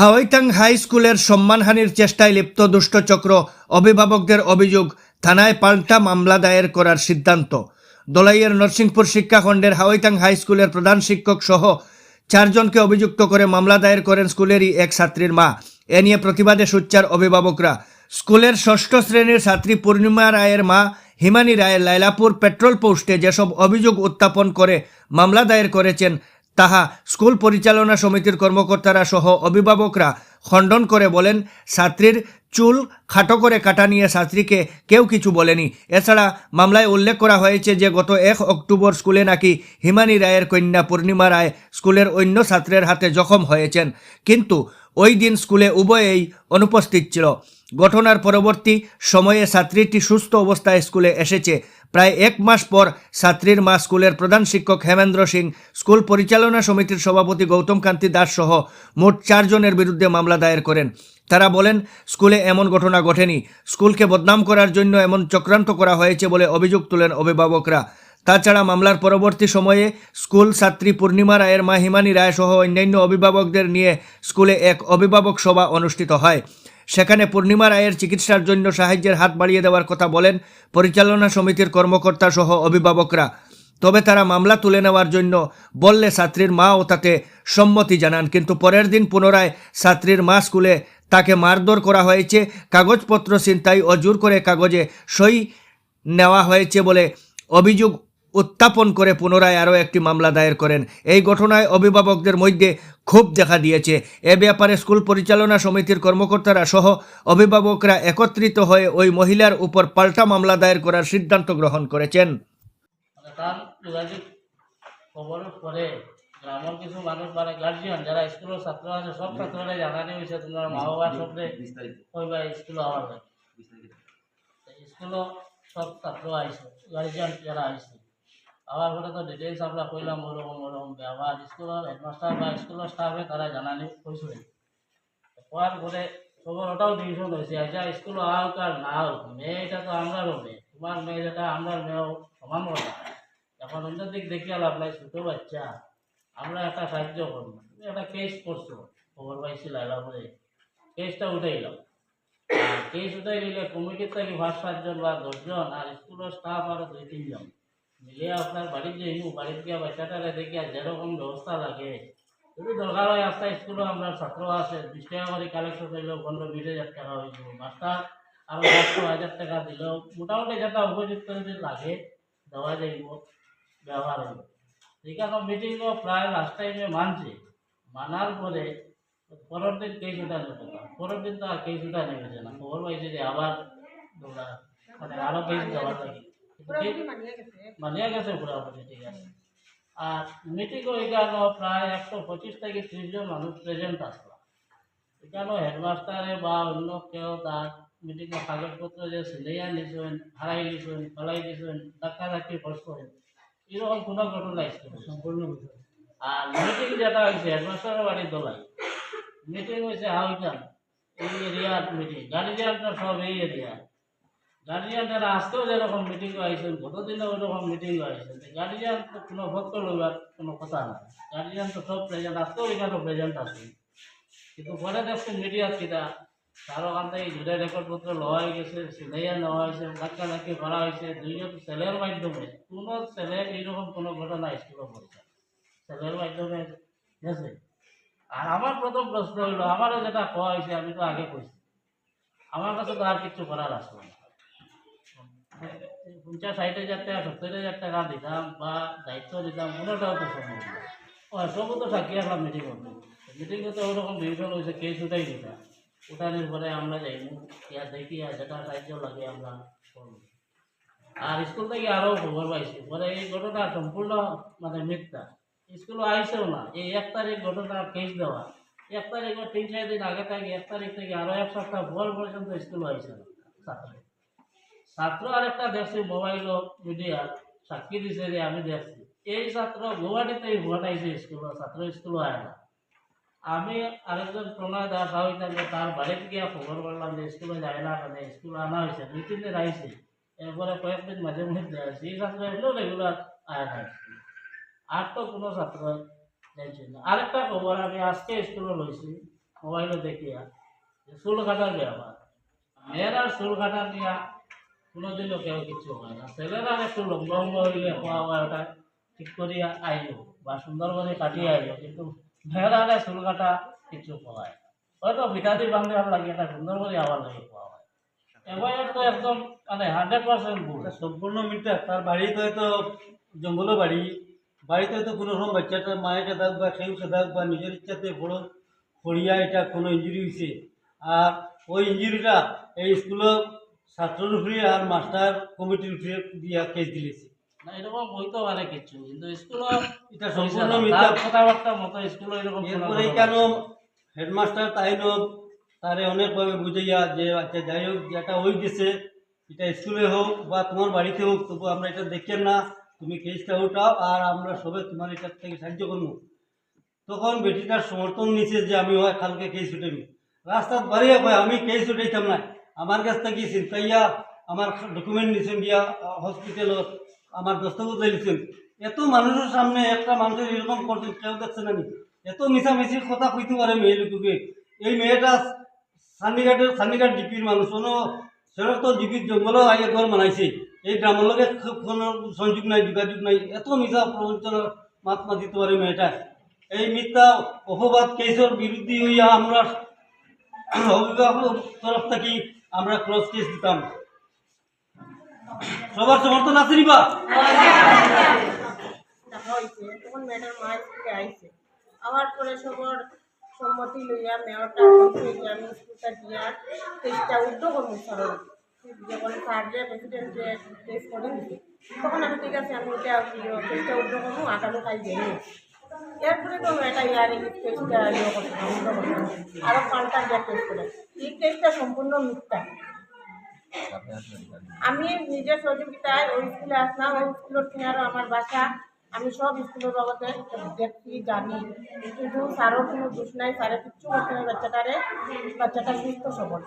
Hawaitang high স্কুলের সম্মানহানির চেষ্টায় লিপ্ত দুষ্টচক্র অভিভাবকদের অভিযোগ, থানায় পাল্টা মামলা দায়ের করার সিদ্ধান্ত। দলাইয়ের নরসিংপুর শিক্ষাখণ্ডের হাওয়াইতাং হাই স্কুলের প্রধান শিক্ষক সহ চারজনকে অভিযুক্ত করে মামলা দায়ের করেন স্কুলেরই এক ছাত্রীর মা। এ নিয়ে প্রতিবাদে সোচ্চার অভিভাবকরা। স্কুলের ষষ্ঠ শ্রেণির ছাত্রী পূর্ণিমা রায়ের মা, হিমানি রায় লাইলাপুর পেট্রোল পোস্টে যেসব অভিযোগ উত্থাপন করে মামলা দায়ের করেছেন তাহা স্কুল পরিচালনা সমিতির কর্মকর্তারা সহ অভিভাবকরা খণ্ডন করে বলেন, ছাত্রীর চুল খাটো করে কাটা নিয়ে ছাত্রীকে কেউ কিছু বলেনি। এছাড়া মামলায় উল্লেখ করা হয়েছে যে, গত এক অক্টোবর স্কুলে নাকি হিমানি রায়ের কন্যা পূর্ণিমা রায় স্কুলের অন্য ছাত্রের হাতে জখম হয়েছেন। কিন্তু ওই দিন স্কুলে উভয়েই অনুপস্থিত ছিল। ঘটনার পরবর্তী সময়ে ছাত্রীটি সুস্থ অবস্থায় স্কুলে এসেছে। প্রায় এক মাস পর ছাত্রীর মা স্কুলের প্রধান শিক্ষক হেমেন্দ্র সিং, স্কুল পরিচালনা সমিতির সভাপতি গৌতম কান্তি দাস সহ মোট চারজনের বিরুদ্ধে মামলা দায়ের করেন। তারা বলেন, স্কুলে এমন ঘটনা ঘটেনি। স্কুলকে বদনাম করার জন্য এমন চক্রান্ত করা হয়েছে বলে অভিযোগ তুলেন অভিভাবকরা। তাছাড়া মামলার পরবর্তী সময়ে স্কুল ছাত্রী পূর্ণিমা রায়ের মা হিমানি রায় সহ অন্যান্য অভিভাবকদের নিয়ে স্কুলে এক অভিভাবক সভা অনুষ্ঠিত হয়। সেখানে পূর্ণিমা রায়ের চিকিৎসার জন্য সাহায্যের হাত বাড়িয়ে দেওয়ার কথা বলেন পরিচালনা সমিতির কর্মকর্তা সহ অভিভাবকরা। তবে তারা মামলা তুলে নেওয়ার জন্য বললে ছাত্রীর মাও তাতে সম্মতি জানান, কিন্তু পরের দিন পুনরায় ছাত্রীর মা স্কুলে তাকে মারধর করা হয়েছে। কাগজপত্র ছিনতাই ও জোর করে কাগজে সই নেওয়া হয়েছে বলে অভিযোগ উত্থাপন করে পুনরায় আরও একটি মামলা দায়ের করেন। এই ঘটনায় অভিভাবকদের মধ্যে ক্ষোভ দেখা দিয়েছে। এ ব্যাপারে স্কুল পরিচালনা সমিতির কর্মকর্তারা সহ অভিভাবকরা একত্রিত হয়ে ওই মহিলার উপর পাল্টা মামলা দায়ের করার সিদ্ধান্ত গ্রহণ করেছেন। খবরের পরে গ্রামের কিছু মানুষ মানে গার্জিয়ান যারা স্কুলের ছাত্র আছে সব ছাত্ররা জানানি হয়েছে তোমার মা বাবা সবরে কইবা স্কুলে আওয়ার স্কুলও সব ছাত্র আইছে গার্জিয়ান যারা আইছে আবার পরে তো ডিটেলস আমরা কইলাম ওরকম ওরকম ব্যবহার স্কুলের হেডমাস্টার বা স্কুলের স্টাফে তারা জানানি কইছিল হওয়ার পরে খবর ওটাও ডিভিশন হয়েছে আচ্ছা স্কুল হোক আর না হোক মেয়েটা তো আমরারও মেয়ে, তোমার মেয়ে যেটা আমরা মেয়েও সমান কথা এখন অন্য দিক দেখিয়ে লাভ নাই, ছোটো বাচ্চা, আমরা একটা সাহায্য করব। তুমি একটা কেস করছ, খবর পাইছি লাইলা বলে কেসটা উঠে গেলাম আর কেস উঠে গেলে কমিটির থেকে পাঁচ, সাতজন বা দশজন আর স্কুলের স্টাফ আরও দুই, তিনজন। মিলিয়ে আপনার বাড়ির যে বাড়িতে গিয়ে বাচ্চাটারে দেখিয়া যেরকম ব্যবস্থা লাগে। যদি দরকার হয় আস্তে স্কুলে আমরা ছাত্র আছে, বিশ টাকা করে কালেকশন করলেও পনেরো, বিশ হাজার টাকা হয়ে যাবে। মাস্টার আরও পাঁচশো, হাজার টাকা দিলেও মোটামুটি যেটা উপযুক্ত যদি লাগে, দেওয়া যাইব ব্যবহার হইব এখানে মিটিংও প্রায় লাস্ট টাইমে মানছে। মানার পরে পরের দিন কেস উঠানোর কথা পরের দিন তো আর কেস উঠানো গেছে না। খবর পাইছে যে আবার মানে আরও কেস দেওয়ার লাগে মানিয়া গেছে। মোটামুটি ঠিক আছে। আর মিটিংও এখানে প্রায় একশো পঁচিশ থেকে ত্রিশ জন মানুষ প্রেজেন্ট আসলো। এখানেও হেডমাস্টারে বা অন্য কেউ তার মিটিংয়ে কাগজপত্র যে সিলাইয়া নিছেন হারাই নিছেন ফলাই দিছেন ধাক্কা ধাক্কি করছেন এরকম কোনো ঘটনা ছিল সম্পূর্ণ আর মিটিং যেটা হয়েছে হেডমাস্টারের বাড়ির দোলাই মিটিং হয়েছে হাউজান এই এরিয়ার মিটিং গার্জিয়ানরা সব এই এরিয়া গার্জিয়ানরা আজকেও যেরকম মিটিং আইসেন গতদিনে ওরকম মিটিং আইসেন গার্জিয়ান তো কোনো ভক্ত লইবার কোনো কথা না। গার্জিয়ান তো সব প্রেজেন্ট আজকেও এখানে প্রেজেন্ট আছে। কিন্তু পরে দেখছেন মিডিয়ার কিনা তার ওখান থেকে জুড়ে রেকর্ডপত্র লওয়া হয়ে গেছে, সিলাইয়া নেওয়া হয়েছে, ধাক্কা ধাক্কি করা হয়েছে। দুইজন ছেলের মাধ্যমে, কোনো ছেলের এইরকম কোনো ঘটনা স্কুলে পড়ছে ছেলের মাধ্যমে গেছে। আর আমার প্রথম প্রশ্ন হইল আমারও যেটা কোয়া হয়েছে, আমি তো আগে কইছি। আমার কাছে তো আর কিছু করার আসলো না। পঞ্চাশ ষাট হাজার টাকা, সত্তর হাজার টাকা দিতাম বা দায়িত্ব দিতাম, কোনোটাও তো সম্ভব না। সবও তো থাকি একটা মিটিং করতে মিটিংয়ে তো ওরকম ডিভিশন হয়েছে, কেস উঠাই দিতাম। উঠানোর পরে আমরা যাইব ইয়া দেখি, আর যেটা সাহায্য লাগে, আমরা করব। আর স্কুল থেকে আরও খবর পাইছি, পরে এই ঘটনা সম্পূর্ণ মানে মিথ্যা। স্কুলে আইসেও না। এই এক তারিখ ঘটনা কেস দেওয়া। এক তারিখ তিন চার দিন আগে থেকে, এক তারিখ থেকে আরও এক সপ্তাহ পর পর্যন্ত স্কুল আইসে না ছাত্র ছাত্র আরেকটা দেখছি মোবাইল মিডিয়া সাক্ষী দিছে যে আমি দেখছি। এই ছাত্র গুয়াহাটিতেই ঘটাইছে স্কুল ছাত্র স্কুল আয় না। আমি আরেকজন প্রণয় দাস হয় থাকে তার বাড়িতে গিয়ে খবর করলাম যে স্কুলে যায় না মানে স্কুল আনা হয়েছে দুই তিন দিন আইছে এরপরে কয়েকদিন মাঝে মধ্যে আসছে এই ছাত্র এগুলো রেগুলার আয় না। আর তো কোনো ছাত্র যাইছে না। আরেকটা খবর আমি আজকে স্কুলে লইছি মোবাইলে দেখিয়া চুল কাটার ব্যাপার মেয়েরা চুল কাটা নিয়া কোনোদিনও কেউ কিছু হয় না। ছেলেরা একটু লম্বা লম্বা হইলে খোয়া ওটা ঠিক করিয়া আইলো বা সুন্দর করে কাটিয়ে আইলো, কিন্তু মেয়েরা চুল কাটা কিছু হয়। হয়তো বিটাদি বান্ধে আর লাগে না সুন্দর করে আবার লাগে খোয়া হয়। এবার তো একদম মানে হান্ড্রেড পার্সেন্ট ভুল। সম্পূর্ণ মিথ্যা। তার বাড়িতে হয়তো জঙ্গলও বাড়ি, বাড়িতে হয়তো কোনো রকম বাচ্চাটা মায়েকে দাগ বা খেউকে দাগ বা নিজের ইচ্ছাতে বড় পড়িয়া এটা কোনো ইঞ্জুরি হয়েছে আর ওই ইঞ্জুরিটা এই স্কুলের ছাত্রের উপরে আর মাস্টার কমিটির উপরে দিয়া কেস দিলেছে। না এরকম হইতে পারে কিছু কিন্তু স্কুলও এটা সম্পূর্ণ মিথ্যা কথাবার্তা মতো স্কুলে এরকম এরপরে কেন হেডমাস্টার তাইন তারে অনেকভাবে বুঝাইয়া যে আচ্ছা যাই হোক যেটা ওই গেছে এটা স্কুলে হোক বা তোমার বাড়িতে হোক তবু আমরা এটা দেখেন না। তুমি কেসটা উঠাও আর আমরা সবাই তোমার এটার থেকে সাহায্য করব। তখন বেটিটার সমর্থন নিছে যে আমি হয় কালকে কেস উঠাবি রাস্তাত বাড়িয়ে আমি কেস উঠাইতাম না। আমার কাছ থেকে চিন্তাইয়া আমার ডকুমেন্ট নিছেন গিয়া হসপিটালত আমার দস্তখত লাগিয়েছেন এত মানুষের সামনে একটা মানুষের এরকম করছে কেউ দেখছে না নি? এত মিশামিশি কথা কইতে পারে মেয়ে লোককে। এই মেয়েটা সান্নিঘাটের, সান্নিঘাট ডিপির মানুষ, কোনো সেরক তো ডিপির জঙ্গলও আগে ঘর বানাইছে। এই গ্রামের লোকে কোনো সংযোগ নাই, যোগাযোগ নাই। এত মিশা প্রবঞ্চনার মাত মাতিতে পারে মেয়েটা। এই মিথ্যা অপবাদ কেসের বিরুদ্ধে হইয়া আমরা অভিভাবক তরফ থেকে আমরা ক্রস কেস দিতাম। সবার সমর্থন আছে নিবা? তখন আবার পরে সবার সম্মতি লইয়া মেয়রটা আমি স্কুলটা দিয়া যখন তখন আমি ঠিক আছে, আমি এটা টেস্টটা উদ্যোগ করব, আগামীকাল যাই এরপরে তো এটা ইয়ারিং টেস্টটা ইয়ে করতে। আরও পাল্টা টেস্ট করে। এই টেস্টটা সম্পূর্ণ মিথ্যা। আমি নিজের সহযোগিতায় ওই স্কুলে আসলাম, ওই স্কুলের কিনারও আমার বাসা। আমি সব স্কুলের বাবদে দেখছি জানি। কিন্তু স্যারও কোনো দোষ নাই, স্যারে কিচ্ছু করতে নাই বাচ্চাটারে। বাচ্চাটা সুস্থ সবল।